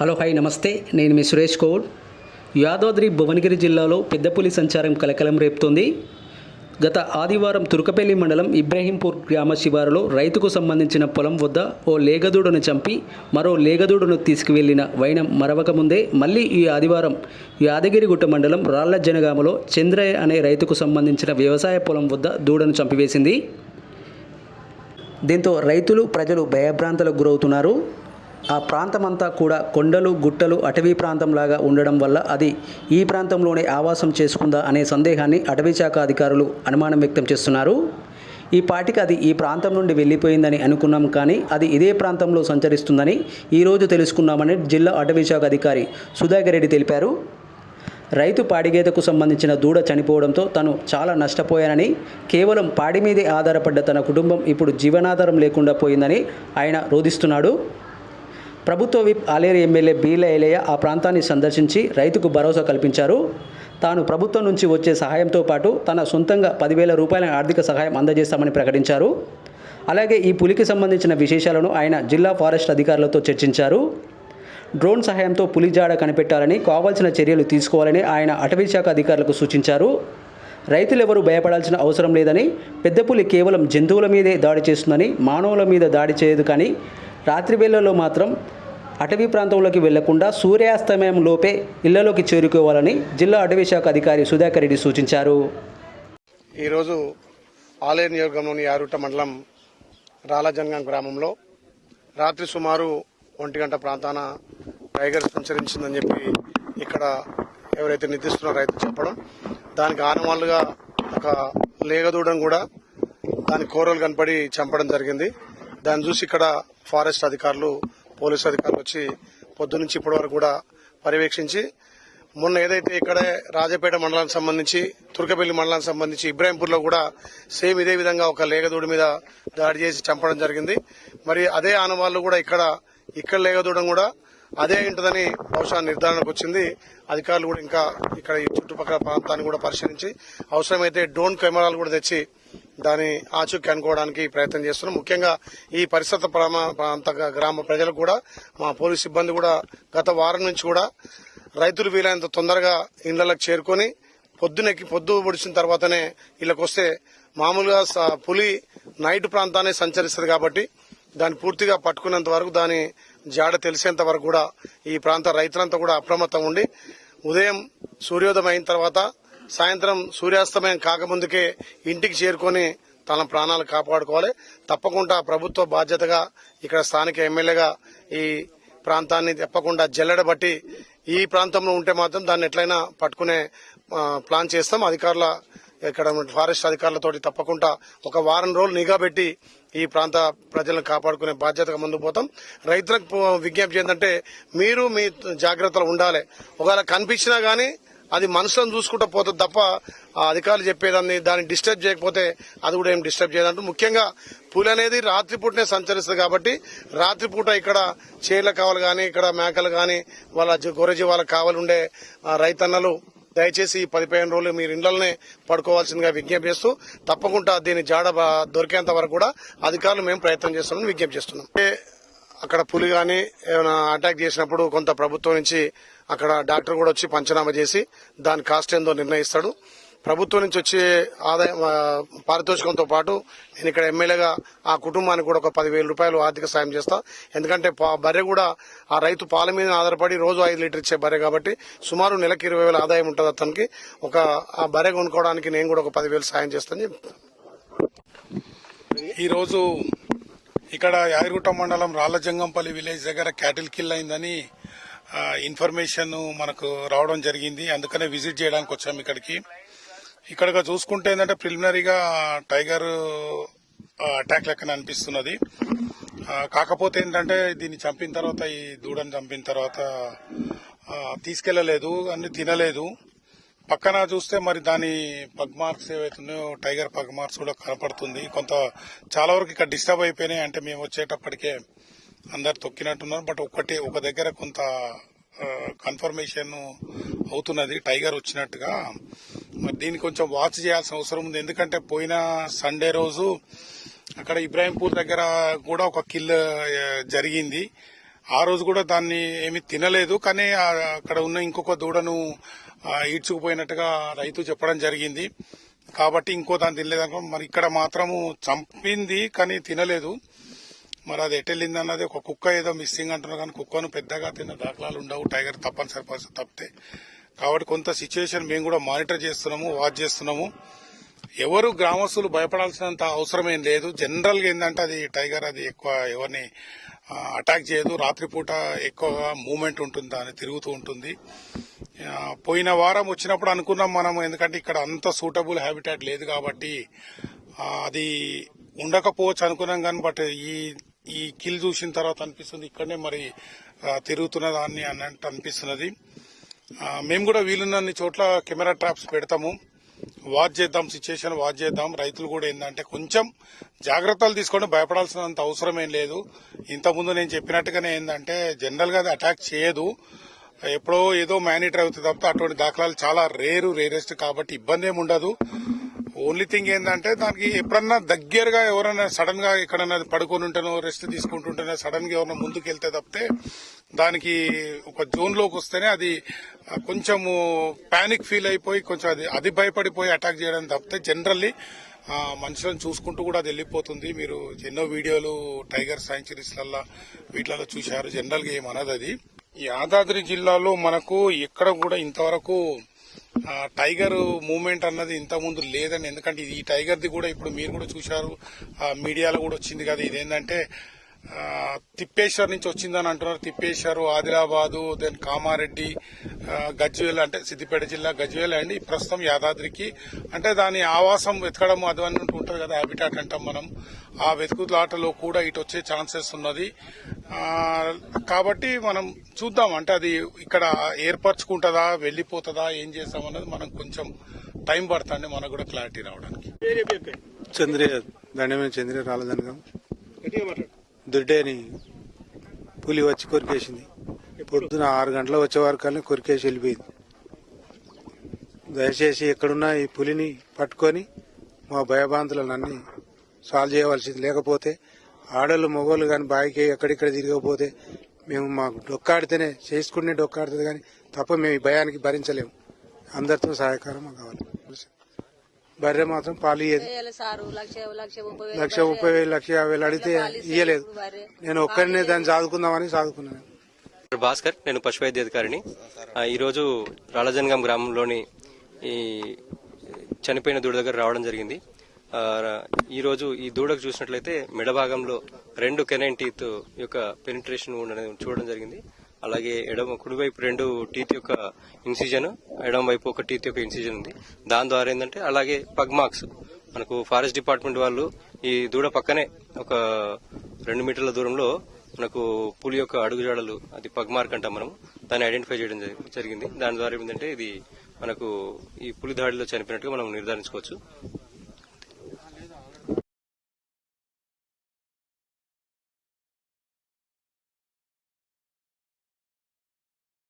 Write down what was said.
Hello hi నమస్తే. నేను మీ సురేష్ కౌడ్ యాదాద్రి భువనగిరి జిల్లాలో పెద్దపులి సంచారం కలకలం రేపుతోంది. గత ఆదివారం తుర్కపల్లి మండలం ఇబ్రహీంపూర్ గ్రామ శివారులో రైతుకు సంబంధించిన పొలం వద్ద ఓ లేగదూడను చంపి మరో లేగదూడను తీసుకువెళ్ళిన వైనం మరవక ముందే మళ్ళీ ఈ ఆదివారం యాదగిరిగుట్ట మండలం రాళ్ళ జనగామలో చంద్రయ్య అనే రైతుకు సంబంధించిన వ్యవసాయ పొలం వద్ద దూడను చంపివేసింది. దీంతో రైతులు ప్రజలు భయభ్రాంతులకు గురవుతున్నారు. ఆ ప్రాంతమంతా కూడా కొండలు గుట్టలు అటవీ ప్రాంతంలాగా ఉండడం వల్ల అది ఈ ప్రాంతంలోనే ఆవాసం చేసుకుందా అనే సందేహాన్ని అటవీ శాఖ అధికారులు అనుమానం వ్యక్తం చేస్తున్నారు. ఈ పాటికి అది ఈ ప్రాంతం నుండి వెళ్ళిపోయిందని అనుకున్నాం కానీ అది ఇదే ప్రాంతంలో సంచరిస్తుందని ఈరోజు తెలుసుకున్నామని జిల్లా అటవీ శాఖ అధికారి సుధాకర్ రెడ్డి తెలిపారు. రైతు పాడిగేతకు సంబంధించిన దూడ చనిపోవడంతో తను చాలా నష్టపోయానని కేవలం పాడి మీదే ఆధారపడ్డ తన కుటుంబం ఇప్పుడు జీవనాధారం లేకుండా పోయిందని ఆయన రోధిస్తున్నాడు. ప్రభుత్వ విప్ ఆలేరు ఎమ్మెల్యే బీల ఎలయ్య ఆ ప్రాంతాన్ని సందర్శించి రైతుకు భరోసా కల్పించారు. తాను ప్రభుత్వం నుంచి వచ్చే సహాయంతో పాటు తన సొంతంగా పదివేల రూపాయల ఆర్థిక సహాయం అందజేస్తామని ప్రకటించారు. అలాగే ఈ పులికి సంబంధించిన విశేషాలను ఆయన జిల్లా ఫారెస్ట్ అధికారులతో చర్చించారు. డ్రోన్ సహాయంతో పులి జాడ కనిపెట్టాలని కావాల్సిన చర్యలు తీసుకోవాలని ఆయన అటవీ శాఖ అధికారులకు సూచించారు. రైతులెవరూ భయపడాల్సిన అవసరం లేదని పెద్ద పులి కేవలం జంతువుల మీదే దాడి చేస్తుందని మానవుల మీద దాడి చేయదు కానీ రాత్రి వేళల్లో మాత్రం అటవీ ప్రాంతంలోకి వెళ్ళకుండా సూర్యాస్తమయం లోపే ఇళ్ళలోకి చేరుకోవాలని జిల్లా అటవీ శాఖ అధికారి సుధాకర్ రెడ్డి సూచించారు. ఈరోజు ఆలయ నియోగంలోని యారుట మండలం రాలజంగం గ్రామంలో రాత్రి సుమారు ఒంటి గంట ప్రాంతాన టైగర్ సంచరించిందని చెప్పి ఇక్కడ ఎవరైతే నిర్దిస్తున్నారో రైతు చెప్పడం. దానికి ఆనవాళ్ళుగా ఒక లేగదూడం కూడా దాని కోరలు కనపడి చంపడం జరిగింది. దాన్ని చూసి ఇక్కడ ఫారెస్ట్ అధికారులు పోలీసు అధికారులు వచ్చి పొద్దునుంచి ఇప్పటి వరకు కూడా పర్యవేక్షించి మొన్న ఏదైతే ఇక్కడే రాజపేట మండలానికి సంబంధించి తుర్కపల్లి మండలానికి సంబంధించి ఇబ్రాహీంపూర్లో కూడా సేమ్ ఇదే విధంగా ఒక లేగదూడి మీద దాడి చేసి చంపడం జరిగింది. మరి అదే ఆనవాళ్ళు కూడా ఇక్కడ ఇక్కడ లేగదూడం కూడా అదే ఉంటుందని బహుశా నిర్ధారణకు వచ్చింది. అధికారులు కూడా ఇంకా ఇక్కడ ఈ చుట్టుపక్కల ప్రాంతాన్ని కూడా పరిశీలించి అవసరమైతే డ్రోన్ కెమెరాలు కూడా తెచ్చి దాని ఆచూకీ అనుకోవడానికి ప్రయత్నం చేస్తున్నాం ముఖ్యంగా ఈ పరిసర ప్రామ- ప్రాంత గ్రామ ప్రజలకు కూడా మా పోలీస్ సిబ్బంది కూడా గత వారం నుంచి కూడా రైతులు వీలైనంత తొందరగా ఇళ్ళకు చేరుకొని పొద్దునెక్కి పొద్దు పొడిచిన తర్వాతనే ఇళ్ళకి వస్తే మామూలుగా స- పులి నైట్ ప్రాంతాన్ని సంచరిస్తుంది కాబట్టి దాన్ని పూర్తిగా పట్టుకున్నంత వరకు దాని జాడ తెలిసేంత వరకు కూడా ఈ ప్రాంత రైతులంతా కూడా అప్రమత్తం ఉండి ఉదయం సూర్యోదయం అయిన తర్వాత సాయంత్రం సూర్యాస్తమయం కాకముందుకే ఇంటికి చేరుకొని తన ప్రాణాలు కాపాడుకోవాలి. తప్పకుండా ప్రభుత్వ బాధ్యతగా ఇక్కడ స్థానిక ఎమ్మెల్యేగా ఈ ప్రాంతాన్ని తప్పకుండా జల్లెడబట్టి ఈ ప్రాంతంలో ఉంటే మాత్రం దాన్ని ఎట్లయినా పట్టుకునే ప్లాన్ చేస్తాం. అధికారుల ఇక్కడ ఫారెస్ట్ అధికారులతోటి తప్పకుండా ఒక వారం రోజులు నిఘా పెట్టి ఈ ప్రాంత ప్రజలను కాపాడుకునే బాధ్యతగా ముందు పోతాం. రైతులకు విజ్ఞప్తి ఏంటంటే మీరు మీ జాగ్రత్తలు ఉండాలి. ఒకవేళ కనిపించినా గానీ అది మనుషులను చూసుకుంటూ పోతుంది తప్ప ఆ అధికారులు చెప్పేదాన్ని దాన్ని డిస్టర్బ్ చేయకపోతే అది కూడా ఏం డిస్టర్బ్ చేయదంటూ ముఖ్యంగా పులి అనేది రాత్రిపూటనే సంచరిస్తుంది కాబట్టి రాత్రిపూట ఇక్కడ చేళ్ళ కావాలి కానీ ఇక్కడ మేకలు కానీ వాళ్ళ గొర్రెజీ వాళ్ళకి జీవాలకు కావాలి ఉండే రైతన్నలు దయచేసి ఈ పదిహేను రోజులు మీరు ఇండ్లనే పడుకోవాల్సిందిగా విజ్ఞప్తి చేస్తూ తప్పకుండా దీని జాడ దొరికేంత వరకు కూడా అధికారులు మేము ప్రయత్నం చేస్తున్నామని విజ్ఞప్తి చేస్తున్నాం. అక్కడ పులి కానీ ఏమైనా అటాక్ చేసినప్పుడు కొంత ప్రభుత్వం నుంచి అక్కడ డాక్టర్ కూడా వచ్చి పంచనామా చేసి దాని కాస్ట్ ఏందో నిర్ణయిస్తాడు. ప్రభుత్వం నుంచి వచ్చే ఆదాయం పారితోషికంతో పాటు నేను ఇక్కడ ఎమ్మెల్యేగా ఆ కుటుంబానికి కూడా ఒక పదివేల రూపాయలు ఆర్థిక సాయం చేస్తా. ఎందుకంటే పా- బర్రె కూడా ఆ రైతు పాల మీద ఆధారపడి రోజు ఐదు లీటర్ ఇచ్చే బర్రె కాబట్టి సుమారు నెలకి ఇరవై వేల ఆదాయం ఉంటుంది అతనికి. ఒక ఆ బర్రె కొనుక్కోవడానికి నేను కూడా ఒక పదివేలు సాయం చేస్తాను చెప్తాను. ఈరోజు ఇక్కడ యాదగిరిగుట్ట మండలం రాళ్ళజంగంపల్లి విలేజ్ దగ్గర క్యాటిల్ కిల్ అయిందని ఇన్ఫర్మేషన్ మనకు రావడం జరిగింది. అందుకనే విజిట్ చేయడానికి వచ్చాము ఇక్కడికి. ఇక్కడ చూసుకుంటే ఏంటంటే ప్రిలిమినరీగా టైగర్ అటాక్ లెక్కన అనిపిస్తున్నది. కాకపోతే ఏంటంటే దీన్ని చంపిన తర్వాత ఈ దూడని చంపిన తర్వాత తీసుకెళ్ళలేదు అన్ని తినలేదు. పక్కన చూస్తే మరి దాని పగ్ మార్క్స్ ఏవైతున్నాయో టైగర్ పగ్ మార్క్స్ కూడా కనపడుతుంది. కొంత చాలా వరకు ఇక్కడ డిస్టర్బ్ అయిపోయినాయి. అంటే మేము వచ్చేటప్పటికే అందరు తొక్కినట్టున్నారు. బట్ ఒకటి ఒక దగ్గర కొంత కన్ఫర్మేషన్ అవుతున్నది. టైగర్ వచ్చినట్టుగా. మరి దీన్ని కొంచెం వాచ్ చేయాల్సిన అవసరం ఉంది. ఎందుకంటే పోయిన సండే రోజు అక్కడ ఇబ్రాహీంపూర్ దగ్గర కూడా ఒక కిల్ జరిగింది. ఆ రోజు కూడా దాన్ని ఏమి తినలేదు. కానీ అక్కడ ఉన్న ఇంకొక దూడను ఈడ్చుకుపోయినట్టుగా రైతు చెప్పడం జరిగింది. కాబట్టి ఇంకో దాన్ని తినలేదు మరి ఇక్కడ మాత్రము చంపింది కానీ తినలేదు. మరి అది ఎటెళ్ళింది అన్నది ఒక కుక్క ఏదో మిస్సింగ్ అంటున్నారు కానీ కుక్కను పెద్దగా తిన్న దాఖలాలు ఉండవు. టైగర్ తప్పనిసరి పరిస్థితి తప్పితే. కాబట్టి కొంత సిచ్యువేషన్ మేము కూడా మానిటర్ చేస్తున్నాము వాచ్ చేస్తున్నాము. ఎవరు గ్రామస్తులు భయపడాల్సినంత అవసరమేం లేదు. జనరల్గా ఏంటంటే అది టైగర్ అది ఎక్కువ ఎవరిని అటాక్ చేయదు. రాత్రిపూట ఎక్కువగా మూమెంట్ ఉంటుంది దాన్ని తిరుగుతూ ఉంటుంది. పోయిన వారం వచ్చినప్పుడు అనుకున్నాం మనం ఎందుకంటే ఇక్కడ అంత సూటబుల్ హ్యాబిటాట్ లేదు కాబట్టి అది ఉండకపోవచ్చు అనుకున్నాం కానీ బట్ ఈ ఈ కిల్ చూసిన తర్వాత అనిపిస్తుంది ఇక్కడనే మరి తిరుగుతున్న దాన్ని అన్నట్టు అనిపిస్తున్నది. మేము కూడా వీలున్నన్ని చోట్ల కెమెరా ట్రాప్స్ పెడతాము. వాచ్ చేద్దాం సిచ్యుయేషన్ వాచ్ చేద్దాం. రైతులు కూడా ఏంటంటే కొంచెం జాగ్రత్తలు తీసుకొని భయపడాల్సినంత అవసరం ఏం లేదు. ఇంతకుముందు నేను చెప్పినట్టుగానే ఏంటంటే జనరల్గా అది అటాక్ చేయదు. ఎప్పుడో ఏదో మానిటర్ అవుతుంది తప్ప అటువంటి దాఖలాలు చాలా రేరు రేరెస్ట్ కాబట్టి ఇబ్బంది ఏమి ఉండదు. ఓన్లీ థింగ్ ఏంటంటే దానికి ఎప్పుడన్నా దగ్గరగా ఎవరైనా సడన్గా ఎక్కడన్నా పడుకొని ఉంటేనో రెస్ట్ తీసుకుంటుంటేనో సడన్గా ఎవరైనా ముందుకు వెళ్తే తప్పితే దానికి ఒక జోన్లోకి వస్తేనే అది కొంచెము పానిక్ ఫీల్ అయిపోయి కొంచెం అది అది భయపడిపోయి అటాక్ చేయడం తప్పితే జనరల్లీ మనుషులను చూసుకుంటూ కూడా అది వెళ్ళిపోతుంది. మీరు ఎన్నో వీడియోలు టైగర్ సాంచురీస్లలో వీటిలలో చూశారు. జనరల్గా ఏమనదది ఈ అది. యాదాద్రి జిల్లాలో మనకు ఎక్కడ కూడా ఇంతవరకు టైగర్ మూమెంట్ అన్నది ఇంత ముందు లేదని ఎందుకంటే ఈ టైగర్ది కూడా ఇప్పుడు మీరు కూడా చూశారు మీడియాలో కూడా వచ్చింది కదా ఇదేంటంటే తిప్పేశ్వర్ నుంచి వచ్చిందని అంటున్నారు. తిప్పేశ్వర్ ఆదిలాబాదు దెన్ కామారెడ్డి గజ్వేల్ అంటే సిద్దిపేట జిల్లా గజ్వేల్ అండి. ప్రస్తుతం యాదాద్రికి అంటే దాని ఆవాసం వెతకడం అది అని ఉంటుంది కదా హ్యాబిటాట్ అంటాం మనం. ఆ వెతుకులాటలో కూడా ఇటు వచ్చే ఛాన్సెస్ ఉన్నది. ఆ, కాబట్టి మనం చూద్దాం. అంటే అది ఇక్కడ ఏర్పరచుకుంటుందా వెళ్ళిపోతుందా ఏం చేస్తాం అన్నది మనం కొంచెం టైం పడుతుంది మనకు కూడా క్లారిటీ రావడానికి. చంద్రయ్య దండమైన చంద్రయ్య రాలేదనగా. దుడ్డేని పులి వచ్చి కొరికేసింది. పొద్దున ఆరు గంటల వచ్చే వరకు కొరికేసి వెళ్ళిపోయింది. దయచేసి ఎక్కడున్న ఈ పులిని పట్టుకొని మా భయభాంతులన్నీ సాల్వ్ చేయవలసింది లేకపోతే ఆడలు మగవాళ్ళు కానీ బాయికి ఎక్కడిక్కడ తిరగకపోతే మేము మాకు డొక్కాడితేనే చేసుకునే డొక్కాడుతుంది కానీ తప్ప మేము ఈ భయానికి భరించలేము. అందరితో సహాయకారం కావాలి. బర్రె మాత్రం పాలు ఇయ్యదు. లక్ష లక్ష ముప్పై వేలు లక్ష యాభై వేలు అడిగితే ఇయ్యలేదు. నేను ఒక్కడినే దాన్ని సాదుకుందామని సాదుకున్నాను. భాస్కర్ నేను పశు వైద్య అధికారిని ఈరోజు రాళజనగాం గ్రామంలోని ఈ చనిపోయిన దూడ దగ్గర రావడం జరిగింది. ఈరోజు ఈ దూడకు చూసినట్లయితే మెడ భాగంలో రెండు కెనైన్ టీత్ యొక్క పెనిట్రేషన్ ఉండడం చూడడం జరిగింది. అలాగే ఎడమ కుడివైపు రెండు టీత్ యొక్క ఇన్సిజన్ ఎడమ వైపు ఒక టీత్ యొక్క ఇన్సిజన్ ఉంది. దాని ద్వారా ఏంటంటే అలాగే పగ్ మార్క్స్. మనకు ఫారెస్ట్ డిపార్ట్మెంట్ వాళ్ళు ఈ దూడ పక్కనే ఒక రెండు మీటర్ల దూరంలో మనకు పులి యొక్క అడుగుజాడలు అది పగ్ మార్క్ అంటాం మనం దాన్ని ఐడెంటిఫై చేయడం జరిగింది. దాని ద్వారా ఏంటంటే ఇది మనకు ఈ పులి దాడిలో చనిపోయినట్టుగా మనం నిర్ధారించుకోవచ్చు.